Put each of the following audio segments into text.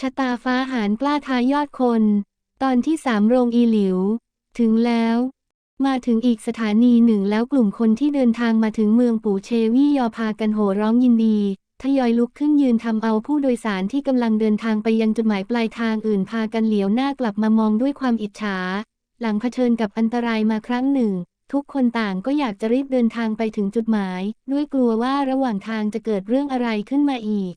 ชะตาฟ้าหารกล้าทายอดคน ตอนที่สามโรงอีหลิว ถึงแล้ว มาถึงอีกสถานีหนึ่งแล้วกลุ่มคนที่เดินทางมาถึงเมืองปู่เชวี่ยอพากันโห่ร้องยินดีทยอยลุกขึ้นยืนทำเอาผู้โดยสารที่กำลังเดินทางไปยังจุดหมายปลายทางอื่นพากันเหลียวหน้ากลับมามองด้วยความอิจฉา หลังเผชิญกับอันตรายมาครั้งหนึ่ง ทุกคนต่างก็อยากจะรีบเดินทางไปถึงจุดหมาย ด้วยกลัวว่าระหว่างทางจะเกิดเรื่องอะไรขึ้นมาอีก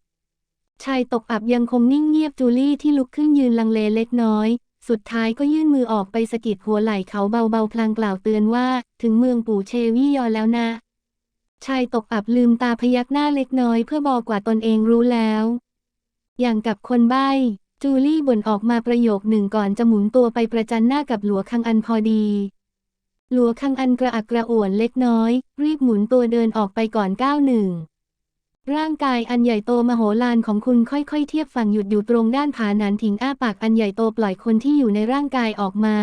ชายตกอับยังคงนิ่งเงียบจูลี่ที่ลุกขึ้นยืนลังเลเล็กน้อย สุดท้ายก็ยื่นมือออกไปสะกิดหัวไหล่เขาเบาๆพลางกล่าวเตือนว่า ถึงเมืองปู่เชวี่ยอแล้วนะ ชายตกอับลืมตาพยักหน้าเล็กน้อยเพื่อบอกว่าตนเองรู้แล้ว อย่างกับคนใบ้ จูลี่บ่นออกมาประโยคหนึ่งก่อนจะหมุนตัวไปประจันหน้ากับหลัวคังอันพอดีหลัวคังอันกระอักกระอ่วนเล็กน้อย รีบหมุนตัวเดินออกไปก่อนก้าวหนึ่ง ร่างกายอันใหญ่โตมโหฬารของคุณค่อยๆ เทียบฝั่งหยุดอยู่ตรงด้านผาหนานถิงอ้าปากอันใหญ่โตปล่อยคนที่อยู่ในร่างกายออกมา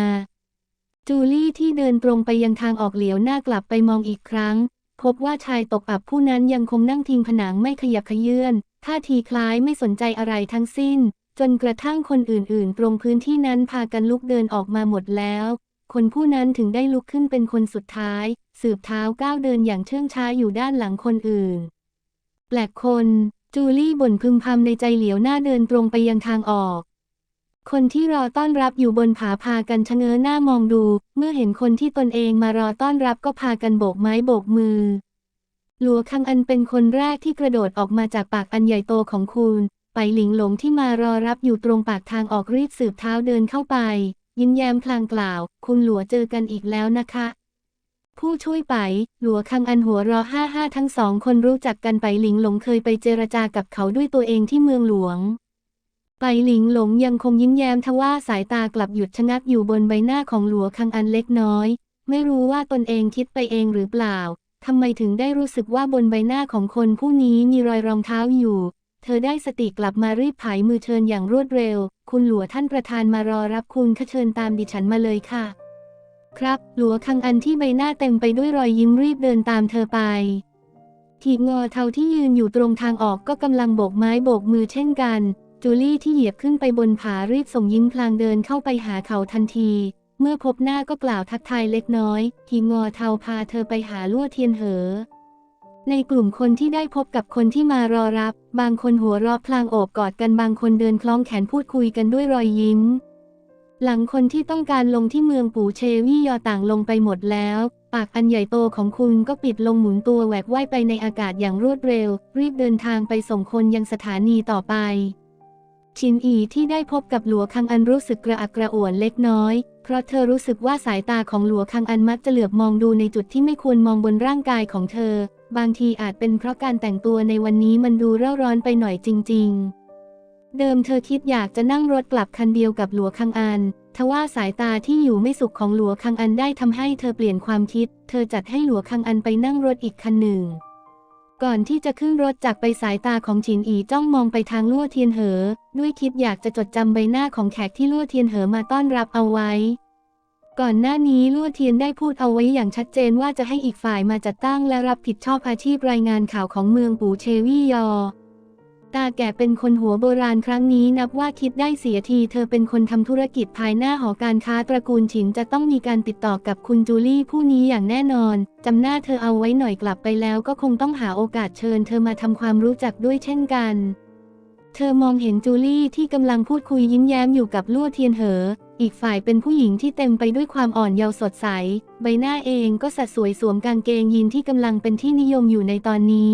จูลี่ที่เดินตรงไปยังทางออกเหลียวหน้ากลับไปมองอีกครั้ง พบว่าชายตกอับผู้นั้นยังคงนั่งทิงผนังไม่ขยับขยื่นท่าทีคล้ายไม่สนใจอะไรทั้งสิ้น จนกระทั่งคนอื่นๆ ตรงพื้นที่นั้นพากันลุกเดินออกมาหมดแล้ว คนผู้นั้นถึงได้ลุกขึ้นเป็นคนสุดท้าย สืบเท้าก้าวเดินอย่างเชื่องช้าอยู่ด้านหลังคนอื่น แปลกคน จูลี่บ่นพึมพำในใจเหลียวหน้าเดินตรงไปยังทางออก คนที่รอต้อนรับอยู่บนผาพากันชะเง้อหน้ามองดู เมื่อเห็นคนที่ตนเองมารอต้อนรับก็พากันโบกไม้โบกมือ หลัวคังอันเป็นคนแรกที่กระโดดออกมาจากปากอันใหญ่โตของคุณ ไปหลิงหลงที่มารอรับอยู่ตรงปากทางออกรีบสืบเท้าเดินเข้าไป ยิ้มแย้มพลางกล่าว คุณหลัวเจอกันอีกแล้วนะคะ ผู้ช่วยไป หลัวคังอันหัวรอห้าห้าทั้งสองคนรู้จักกันไปหลิงหลงเคยไปเจรจากับเขาด้วยตัวเองที่เมืองหลวง ไปหลิงหลงยังคงยิ้มแย้มทว่าสายตากลับหยุดชะงักอยู่บนใบหน้าของหลัวคังอันเล็กน้อย ไม่รู้ว่าตนเองคิดไปเองหรือเปล่าทำไมถึงได้รู้สึกว่าบนใบหน้าของคนผู้นี้มีรอยรองเท้าอยู่ เธอได้สติกลับมารีบผายมือเชิญอย่างรวดเร็ว คุณหลัวท่านประธานมารอรับคุณขเชิญตามดิฉันมาเลยค่ะ ครับ หลัวคังอันที่ใบหน้าเต็มไปด้วยรอยยิ้มรีบเดินตามเธอไปทีบงอเทาที่ยืนอยู่ตรงทางออกก็กำลังโบกไม้โบกมือเช่นกัน จูลี่ที่เหยียบขึ้นไปบนผารีบส่งยิ้มพลางเดินเข้าไปหาเขาทันที เมื่อพบหน้าก็กล่าวทักทายเล็กน้อยทีมงอเทาพาเธอไปหาลั่วเทียนเหอ ในกลุ่มคนที่ได้พบกับคนที่มารอรับ บางคนหัวเราะพลางโอบกอดกันบางคนเดินคล้องแขนพูดคุยกันด้วยรอยยิ้ม หลังคนที่ต้องการลงที่เมืองปู่เชวี่ยอต่างลงไปหมดแล้ว ปากอันใหญ่โตของคุณก็ปิดลงหมุนตัวแหวกว่ายไปในอากาศอย่างรวดเร็ว รีบเดินทางไปส่งคนยังสถานีต่อไป ชินอีที่ได้พบกับหลัวคังอันรู้สึกกระอักกระอ่วนเล็กน้อย เพราะเธอรู้สึกว่าสายตาของหลัวคังอันมักจะเหลือบมองดูในจุดที่ไม่ควรมองบนร่างกายของเธอ บางทีอาจเป็นเพราะการแต่งตัวในวันนี้มันดูเร่าร้อนไปหน่อยจริง ๆ เดิมเธอคิดอยากจะนั่งรถกลับคันเดียวกับหลัวคังอัน ทว่าสายตาที่อยู่ไม่สุขของหลัวคังอันได้ทำให้เธอเปลี่ยนความคิด เธอจัดให้หลัวคังอันไปนั่งรถอีกคันหนึ่ง ก่อนที่จะขึ้นรถจากไปสายตาของฉินอีจ้องมองไปทางลั่วเทียนเหอ ด้วยคิดอยากจะจดจำใบหน้าของแขกที่ลั่วเทียนเหอมาต้อนรับเอาไว้ ก่อนหน้านี้ลั่วเทียนได้พูดเอาไว้อย่างชัดเจนว่าจะให้อีกฝ่ายมาจัดตั้งและรับผิดชอบอาชีพรายงานข่าวของเมืองปูเชวี่ยอ ตาแก่เป็นคนหัวโบราณครั้งนี้นับว่าคิดได้เสียทีเธอเป็นคนทำธุรกิจภายหน้าหอการค้าตระกูลฉินจะต้องมีการติดต่อกับคุณจูลี่ผู้นี้อย่างแน่นอนจำหน้าเธอเอาไว้หน่อยกลับไปแล้วก็คงต้องหาโอกาสเชิญเธอมาทำความรู้จักด้วยเช่นกัน เธอมองเห็นจูลี่ที่กำลังพูดคุยยิ้มแย้มอยู่กับลั่วเทียนเหอ อีกฝ่ายเป็นผู้หญิงที่เต็มไปด้วยความอ่อนเยาว์สดใส ใบหน้าเองก็สัดสวยสวมกางเกงยีนที่กำลังเป็นที่นิยมอยู่ในตอนนี้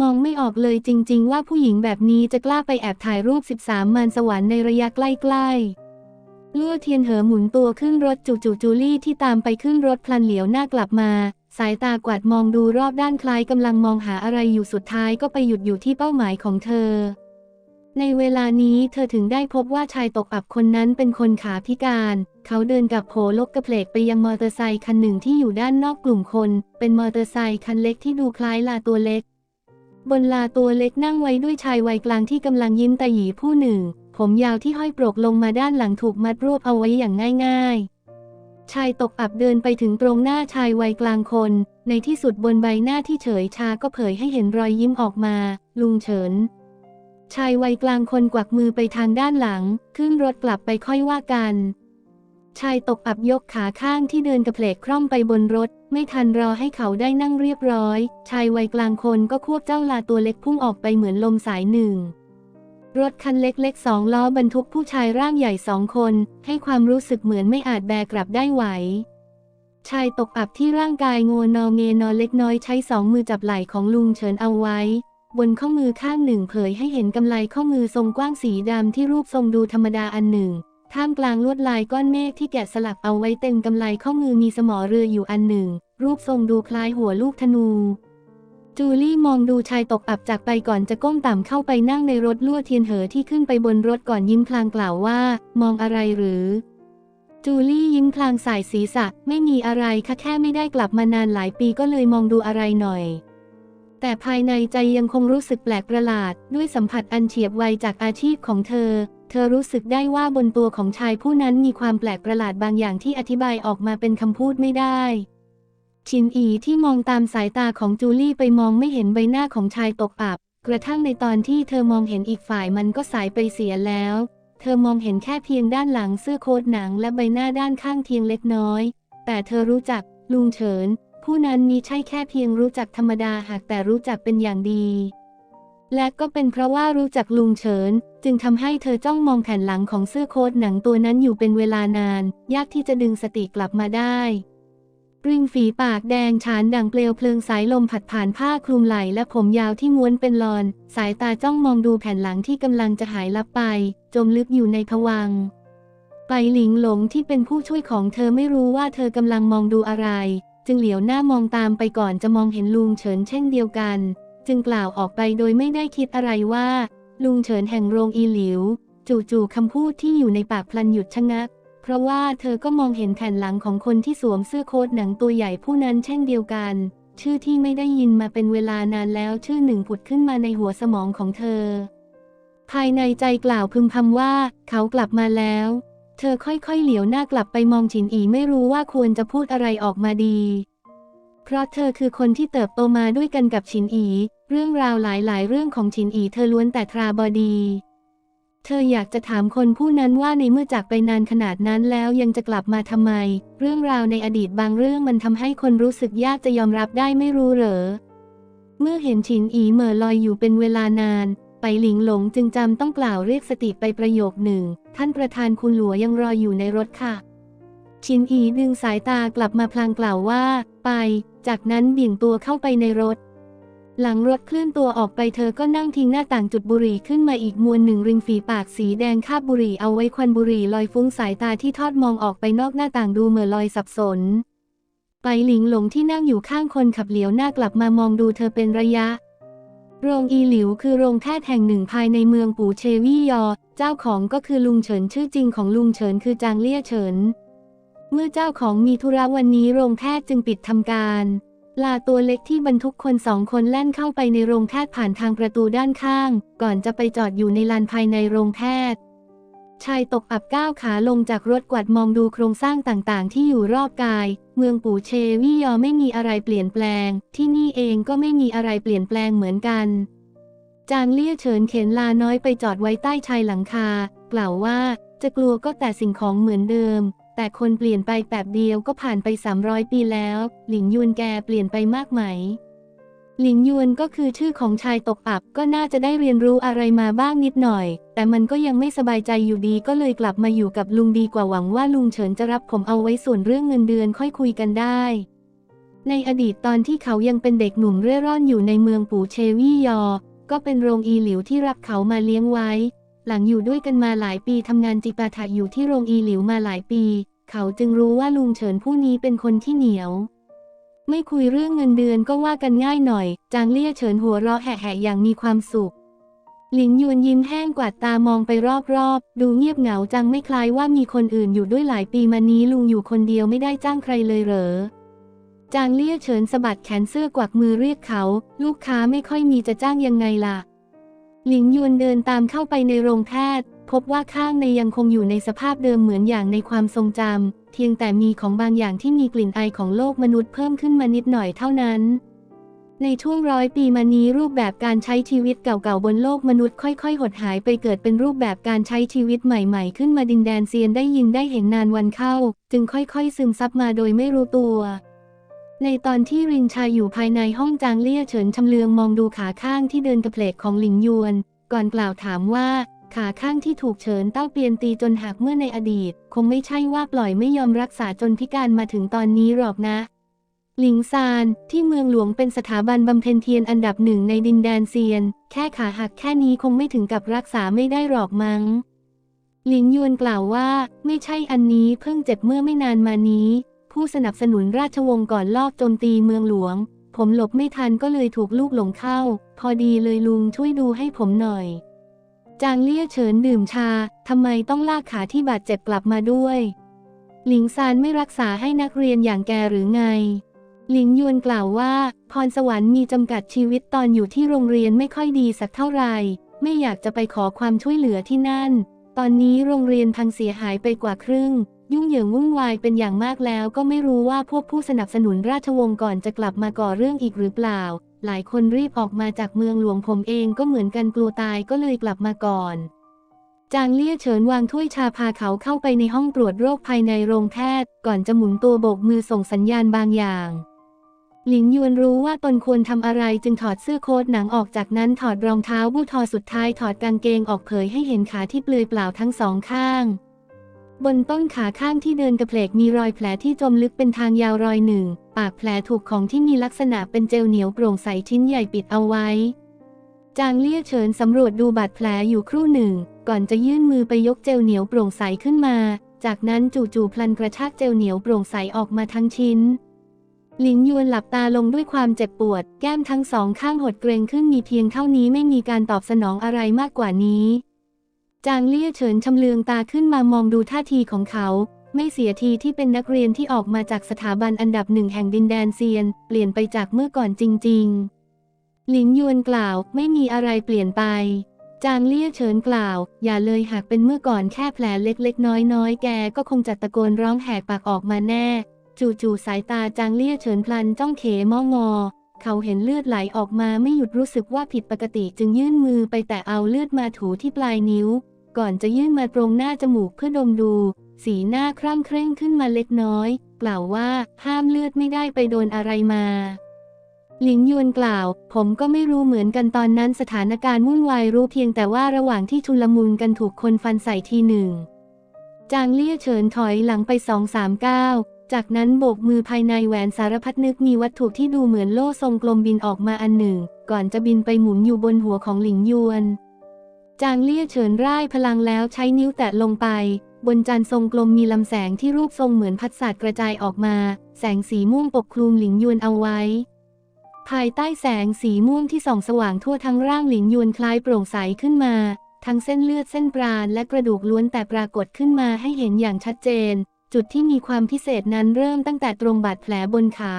มองไม่ออกเลยจริง ๆ ว่าผู้หญิงแบบนี้จะกล้าไปแอบถ่ายรูป 13มารสวรรค์ในระยะใกล้ ๆลั่เทียนเหอหมุนตัวขึ้นรถจู่ๆจูลี่ที่ตามไปขึ้นรถพลันเหลียวหน้ากลับมา สายตากวาดมองดูรอบด้านคล้ายกำลังมองหาอะไรอยู่สุดท้ายก็ไปหยุดอยู่ที่เป้าหมายของเธอ ในเวลานี้เธอถึงได้พบว่าชายตกอับคนนั้นเป็นคนขาพิการ เขาเดินกับโผลกกระเพลกไปยังมอเตอร์ไซคันหนึ่งที่อยู่ด้านนอกกลุ่มคน เป็นมอเตอร์ไซคันเล็กที่ดูคล้ายลาตัวเล็ก บนลาตัวเล็กนั่งไว้ด้วยชายวัยกลางที่กำลังยิ้มตาหยีผู้หนึ่ง ผมยาวที่ห้อยโปรกลงมาด้านหลังถูกมัดรวบเอาไว้อย่างง่าย ๆ ชายตกอับเดินไปถึงตรงหน้าชายวัยกลางคน ในที่สุดบนใบหน้าที่เฉยชาก็เผยให้เห็นรอยยิ้มออกมา ลุงเฉิน ชายวัยกลางคนกวักมือไปทางด้านหลัง ขึ้นรถกลับไปค่อยว่ากัน ชายตกอับยกขาข้างที่เดินกระเพลกคร่อมไปบนรถ ไม่ทันรอให้เขาได้นั่งเรียบร้อย ชายวัยกลางคนก็ควบเจ้าลาตัวเล็กพุ่งออกไปเหมือนลมสายหนึ่ง รถคันเล็กๆสองล้อบรรทุกผู้ชายร่างใหญ่สองคน ให้ความรู้สึกเหมือนไม่อาจแบกกลับได้ไหว ชายตกอับที่ร่างกายงัวนอเงนอนเล็กน้อยใช้สองมือจับไหล่ของลุงเฉินเอาไว้ บนข้อมือข้างหนึ่งเผยให้เห็นกำไลข้อมือทรงกว้างสีดำที่รูปทรงดูธรรมดาอันหนึ่ง ท่ามกลางลวดลายก้อนเมฆที่แกะสลักเอาไว้เต็มกำไลข้อมือมีสมอเรืออยู่อันหนึ่ง รูปทรงดูคล้ายหัวลูกธนู จูลี่มองดูชายตกอับจากไปก่อนจะก้มต่ำเข้าไปนั่งในรถลวดเทียนเหอที่ขึ้นไปบนรถก่อนยิ้มพลางกล่าวว่า มองอะไรหรือ จูลี่ยิ้มพลางสายศีรษะไม่มีอะไรค่ะแค่ไม่ได้กลับมานานหลายปีก็เลยมองดูอะไรหน่อยแต่ภายในใจยังคงรู้สึกแปลกประหลาด ด้วยสัมผัสอันเฉียบไวจากอาชีพของเธอ เธอรู้สึกได้ว่าบนตัวของชายผู้นั้นมีความแปลกประหลาดบางอย่างที่อธิบายออกมาเป็นคำพูดไม่ได้ ชินอีที่มองตามสายตาของจูลี่ไปมองไม่เห็นใบหน้าของชายตกอับ กระทั่งในตอนที่เธอมองเห็นอีกฝ่ายมันก็สายไปเสียแล้ว เธอมองเห็นแค่เพียงด้านหลังเสื้อโค้ทหนังและใบหน้าด้านข้างเพียงเล็กน้อย แต่เธอรู้จักลุงเฉิน ผู้นั้นมีใช่แค่เพียงรู้จักธรรมดาหากแต่รู้จักเป็นอย่างดี และก็เป็นเพราะว่ารู้จักลุงเฉิน จึงทำให้เธอจ้องมองแผ่นหลังของเสื้อโค้ทหนังตัวนั้นอยู่เป็นเวลานาน ยากที่จะดึงสติกลับมาได้ ริมฝีปากแดงฉานดังเปลวเพลิงสายลมผัดผ่านผ้าคลุมไหล่และผมยาวที่ม้วนเป็นลอน สายตาจ้องมองดูแผ่นหลังที่กำลังจะหายลับไป จมลึกอยู่ในผวังไปหลิงหลงที่เป็นผู้ช่วยของเธอไม่รู้ว่าเธอกำลังมองดูอะไร จึงเหลียวหน้ามองตามไปก่อนจะมองเห็นลุงเฉินเช่นเดียวกัน จึงกล่าวออกไปโดยไม่ได้คิดอะไรว่า ลุงเฉินแห่งโรงอีหลิว จู่ๆคำพูดที่อยู่ในปากพลันหยุดชะงัก เพราะว่าเธอก็มองเห็นแผ่นหลังของคนที่สวมเสื้อโค้ทหนังตัวใหญ่ผู้นั้นเช่นเดียวกัน ชื่อที่ไม่ได้ยินมาเป็นเวลานานแล้วชื่อหนึ่งผุดขึ้นมาในหัวสมองของเธอ ภายในใจกล่าวพึมพำว่าเขากลับมาแล้ว เธอค่อยๆเหลียวหน้ากลับไปมองฉินอีไม่รู้ว่าควรจะพูดอะไรออกมาดี เพราะเธอคือคนที่เติบโตมาด้วยกันกับฉินอี เรื่องราวหลายๆ เรื่องของฉินอีเธอล้วนแต่ทราบดี เธออยากจะถามคนผู้นั้นว่าในเมื่อจากไปนานขนาดนั้นแล้วยังจะกลับมาทำไม เรื่องราวในอดีตบางเรื่องมันทำให้คนรู้สึกยากจะยอมรับได้ไม่รู้เหรอ เมื่อเห็นฉินอีเหม่อลอยอยู่เป็นเวลานาน ไปหลิงหลงจึงจำต้องกล่าวเรียกสติไปประโยคหนึ่ง ท่านประธานคุณหลัวยังรออยู่ในรถค่ะชินอีดึงสายตากลับมาพลางกล่าวว่า ไป จากนั้นเบี่ยงตัวเข้าไปในรถ หลังรถเคลื่อนตัวออกไปเธอก็นั่งทิ้งหน้าต่างจุดบุหรี่ขึ้นมาอีกมวนหนึ่งริมฝีปากสีแดงคาบบุหรี่เอาไว้ควันบุหรี่ลอยฟุ้งสายตาที่ทอดมองออกไปนอกหน้าต่างดูเหม่อลอยสับสน ไปหลิงหลงที่นั่งอยู่ข้างคนขับเหลียวหน้ากลับมามองดูเธอเป็นระยะโรงอีหลิวคือโรงแพทย์แห่งหนึ่งภายในเมืองปูเชวี่ยอ เจ้าของก็คือลุงเฉินชื่อจริงของลุงเฉินคือจางเลี่ยเฉิน เมื่อเจ้าของมีธุระวันนี้โรงแพทย์จึงปิดทำการ ลาตัวเล็กที่บรรทุกคนสองคนแล่นเข้าไปในโรงแพทย์ผ่านทางประตูด้านข้าง ก่อนจะไปจอดอยู่ในลานภายในโรงแพทย์ชายตกอับก้าวขาลงจากรถกวาดมองดูโครงสร้างต่างๆ ที่อยู่รอบกาย เมืองปู่เชวี่ยอไม่มีอะไรเปลี่ยนแปลง ที่นี่เองก็ไม่มีอะไรเปลี่ยนแปลงเหมือนกัน จางเลี่ยเฉินเข็นลาน้อยไปจอดไว้ใต้ชายหลังคา กล่าวว่าจะกลัวก็แต่สิ่งของเหมือนเดิม แต่คนเปลี่ยนไปแป๊บเดียวก็ผ่านไป 300 ปีแล้ว หลิงยวนแกเปลี่ยนไปมากไหม หลิงยวนก็คือชื่อของชายตกอับก็น่าจะได้เรียนรู้อะไรมาบ้างนิดหน่อย แต่มันก็ยังไม่สบายใจอยู่ดีก็เลยกลับมาอยู่กับลุงดีกว่าหวังว่าลุงเฉินจะรับผมเอาไว้ส่วนเรื่องเงินเดือนค่อยคุยกันได้ ในอดีตตอนที่เขายังเป็นเด็กหนุ่มเร่ร่อนอยู่ในเมืองปูเชวี่ยอ ก็เป็นโรงอีหลิวที่รับเขามาเลี้ยงไว้ หลังอยู่ด้วยกันมาหลายปีทำงานจิปาถะอยู่ที่โรงอีหลิวมาหลายปี เขาจึงรู้ว่าลุงเฉินผู้นี้เป็นคนที่เหนียว ไม่คุยเรื่องเงินเดือนก็ว่ากันง่ายหน่อย จางเลี่ยเฉินหัวเราะแหะๆอย่างมีความสุข หลินยวนยิ้มแห้งกวาดตามองไปรอบๆ ดูเงียบเหงาจังไม่คล้ายว่ามีคนอื่นอยู่ด้วยหลายปีมานี้ลุงอยู่คนเดียวไม่ได้จ้างใครเลยเหรอจางเลี่ยเฉินสะบัดแขนเสื้อกวักมือเรียกเขา ลูกค้าไม่ค่อยมีจะจ้างยังไงล่ะ หลิงยวนเดินตามเข้าไปในโรงแพทย์ พบว่าข้างในยังคงอยู่ในสภาพเดิมเหมือนอย่างในความทรงจำเพียงแต่มีของบางอย่างที่มีกลิ่นไอของโลกมนุษย์เพิ่มขึ้นมานิดหน่อยเท่านั้น ในช่วงร้อยปีมานี้รูปแบบการใช้ชีวิตเก่าๆบนโลกมนุษย์ค่อยๆ หดหายไปเกิดเป็นรูปแบบการใช้ชีวิตใหม่ๆ ขึ้นมาดินแดนเซียนได้ยินได้เห็นนานวันเข้า จึงค่อยๆ ซึมซับมาโดยไม่รู้ตัว ในตอนที่รินชาอยู่ภายในห้องจางเลี่ยเฉินชำเลืองมองดูขาข้างที่เดินกระเพลกของหลิงยวน ก่อนกล่าวถามว่า ขาข้างที่ถูกเฉินเต้าเปียนตีจนหักเมื่อในอดีต คงไม่ใช่ว่าปล่อยไม่ยอมรักษาจนพิการมาถึงตอนนี้หรอกนะ หลิงซานที่เมืองหลวงเป็นสถาบันบำเพ็ญเพียรอันดับหนึ่งในดินแดนเซียน แค่ขาหักแค่นี้คงไม่ถึงกับรักษาไม่ได้หรอกมั้งหลิงยวนกล่าวว่า ไม่ใช่อันนี้เพิ่งเจ็บเมื่อไม่นานมานี้ ผู้สนับสนุนราชวงศ์ก่อนลอบโจมตีเมืองหลวง ผมหลบไม่ทันก็เลยถูกลูกหลงเข้า พอดีเลยลุงช่วยดูให้ผมหน่อย จางเลี่ยเฉินดื่มชา ทำไมต้องลากขาที่บาดเจ็บกลับมาด้วย หลิงซานไม่รักษาให้นักเรียนอย่างแกหรือไง หลิงยวนกล่าวว่า พรสวรรค์มีจำกัดชีวิตตอนอยู่ที่โรงเรียนไม่ค่อยดีสักเท่าไหร่ ไม่อยากจะไปขอความช่วยเหลือที่นั่น ตอนนี้โรงเรียนพังเสียหายไปกว่าครึ่ง ยุ่งเหยิงวุ่นวายเป็นอย่างมากแล้วก็ไม่รู้ว่าพวกผู้สนับสนุนราชวงศ์ก่อนจะกลับมาก่อเรื่องอีกหรือเปล่า หลายคนรีบออกมาจากเมืองหลวงผมเองก็เหมือนกันกลัวตายก็เลยกลับมาก่อน จางเลี่ยเฉินวางถ้วยชาพาเขาเข้าไปในห้องตรวจโรคภายในโรงแพทย์ ก่อนจะหมุนตัวโบกมือส่งสัญญาณบางอย่างหลิงยวนรู้ว่าตนควรทำอะไรจึงถอดเสื้อโค้ทหนังออกจากนั้นถอดรองเท้าบูทอสุดท้ายถอดกางเกงออกเผยให้เห็นขาที่เปลือยเปล่าทั้งสองข้าง บนต้นขาข้างที่เดินกระเพลกมีรอยแผลที่จมลึกเป็นทางยาวรอยหนึ่ง ปากแผลถูกของที่มีลักษณะเป็นเจลเหนียวโปร่งใสชิ้นใหญ่ปิดเอาไว้ จางเลี่ยเฉินสำรวจดูบาดแผลอยู่ครู่หนึ่ง ก่อนจะยื่นมือไปยกเจลเหนียวโปร่งใสขึ้นมา จากนั้นจู่ๆพลันกระชากเจลเหนียวโปร่งใสออกมาทั้งชิ้น หลิงยวนหลับตาลงด้วยความเจ็บปวด แก้มทั้งสองข้างหดเกรงขึ้นมีเพียงเท่านี้ไม่มีการตอบสนองอะไรมากกว่านี้ จางเลี่ยเฉินชำเลืองตาขึ้นมามองดูท่าทีของเขา ไม่เสียทีที่เป็นนักเรียนที่ออกมาจากสถาบันอันดับหนึ่งแห่งดินแดนเซียน เปลี่ยนไปจากเมื่อก่อนจริง ๆ หลิงยวนกล่าวไม่มีอะไรเปลี่ยนไป จางเลี่ยเฉินกล่าว อย่าเลยหากเป็นเมื่อก่อนแค่แผลเล็กๆ น้อยๆ แกก็คงจัดตะโกนร้องแหกปากออกมาแน่ จู่ๆสายตาจางเลี่ยเฉินพลันจ้องเขมองอเขาเห็นเลือดไหลออกมาไม่หยุดรู้สึกว่าผิดปกติจึงยื่นมือไปแตะเอาเลือดมาถูที่ปลายนิ้ว ก่อนจะยื่นมาตรงหน้าจมูกเพื่อดมดู สีหน้าคร่ำเคร่งขึ้นมาเล็กน้อย กล่าวว่าห้ามเลือดไม่ได้ไปโดนอะไรมา หลิงยวนกล่าว ผมก็ไม่รู้เหมือนกันตอนนั้นสถานการณ์วุ่นวายรู้เพียงแต่ว่าระหว่างที่ชุลมุนกันถูกคนฟันใส่ทีหนึ่ง จางเลี่ยเฉินถอยหลังไปสองสามก้าวจากนั้นโบกมือภายในแหวนสารพัดนึกมีวัตถุที่ดูเหมือนโล่ทรงกลมบินออกมาอันหนึ่ง ก่อนจะบินไปหมุนอยู่บนหัวของหลิงยวน จางเลี่ยเฉินร่ายพลังแล้วใช้นิ้วแตะลงไป บนจานทรงกลมมีลำแสงที่รูปทรงเหมือนพัดสาดกระจายออกมา แสงสีม่วงปกคลุมหลิงยวนเอาไว้ ภายใต้แสงสีม่วงที่ส่องสว่างทั่วทั้งร่างหลิงยวนคล้ายโปร่งใสขึ้นมา ทั้งเส้นเลือดเส้นปราณและกระดูกล้วนแต่ปรากฏขึ้นมาให้เห็นอย่างชัดเจน จุดที่มีความพิเศษนั้นเริ่มตั้งแต่ตรงบาดแผลบนขา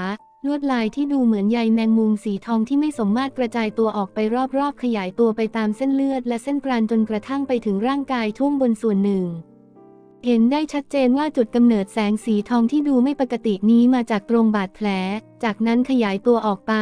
ลวดลายที่ดูเหมือนใยแมงมุมสีทองที่ไม่สมมาตรกระจายตัวออกไปรอบๆ ขยายตัวไปตามเส้นเลือดและเส้นปราณจนกระทั่งไปถึงร่างกายท่วมบนส่วนหนึ่ง เห็นได้ชัดเจนว่าจุดกำเนิดแสงสีทองที่ดูไม่ปกตินี้มาจากตรงบาดแผล จากนั้นขยายตัวออกไป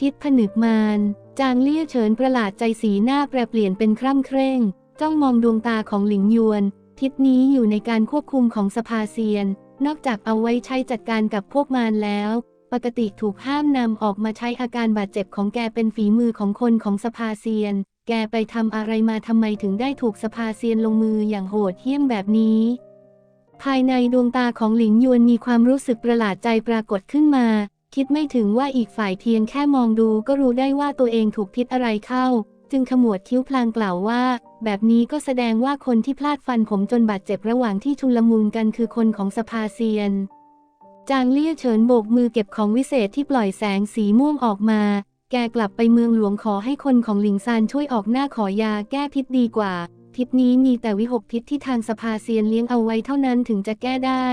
ทิศผนึกมารจางเลี่ยเฉินประหลาดใจสีหน้าแปรเปลี่ยนเป็นคร่ำเคร่ง จ้องมองดวงตาของหลิงยวน ทิศนี้อยู่ในการควบคุมของสภาเซียน นอกจากเอาไว้ใช้จัดการกับพวกมารแล้ว ปกติถูกห้ามนำออกมาใช้อาการบาดเจ็บของแกเป็นฝีมือของคนของสภาเซียน แกไปทำอะไรมาทำไมถึงได้ถูกสภาเซียนลงมืออย่างโหดเหี้ยมแบบนี้ ภายในดวงตาของหลิงยวนมีความรู้สึกประหลาดใจปรากฏขึ้นมา คิดไม่ถึงว่าอีกฝ่ายเพียงแค่มองดูก็รู้ได้ว่าตัวเองถูกพิษอะไรเข้า จึงขมวดคิ้วพลางกล่าวว่า แบบนี้ก็แสดงว่าคนที่พลาดฟันผมจนบาดเจ็บระหว่างที่ชุลมุนกันคือคนของสภาเซียน จางเลี่ยเฉินโบกมือเก็บของวิเศษที่ปล่อยแสงสีม่วงออกมา แกกลับไปเมืองหลวงขอให้คนของหลิงซานช่วยออกหน้าขอยาแก้พิษดีกว่า พิษนี้มีแต่วิหกพิษที่ทางสภาเซียนเลี้ยงเอาไว้เท่านั้นถึงจะแก้ได้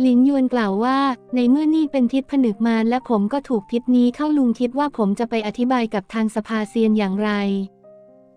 หลินยวนกล่าวว่า ในเมื่อนี่เป็นพิษผนึกมารและผมก็ถูกพิษนี้เข้าลุงคิดว่าผมจะไปอธิบายกับทางสภาเซียนอย่างไร